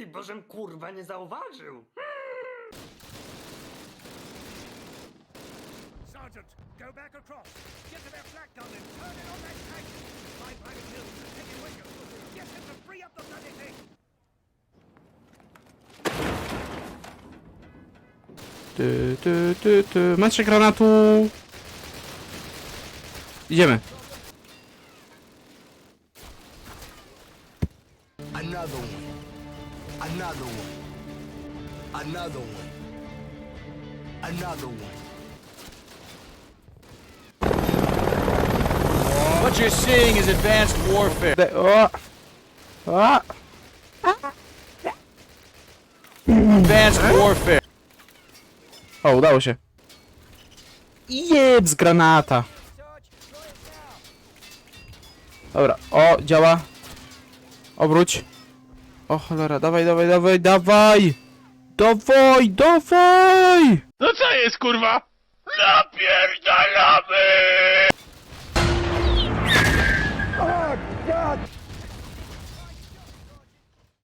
Dzięki, bożem kurwa nie zauważył. Sergeant, go back across. Get to their flak gun and turn it on that tank. My private take it with you. Get him to free up the bloody thing. Ty, ty, ty, ty. Macie granatu! Idziemy. Another one. Another one. Another one. Another one. What you're seeing is advanced warfare. De o! A! Advanced warfare. O, udało się. Jeb z granata. Dobra, o, działa. Obróć. O cholera, dawaj, dawaj, dawaj, dawaj! Dawaj, dawaj! No co jest kurwa? Napierdalamy!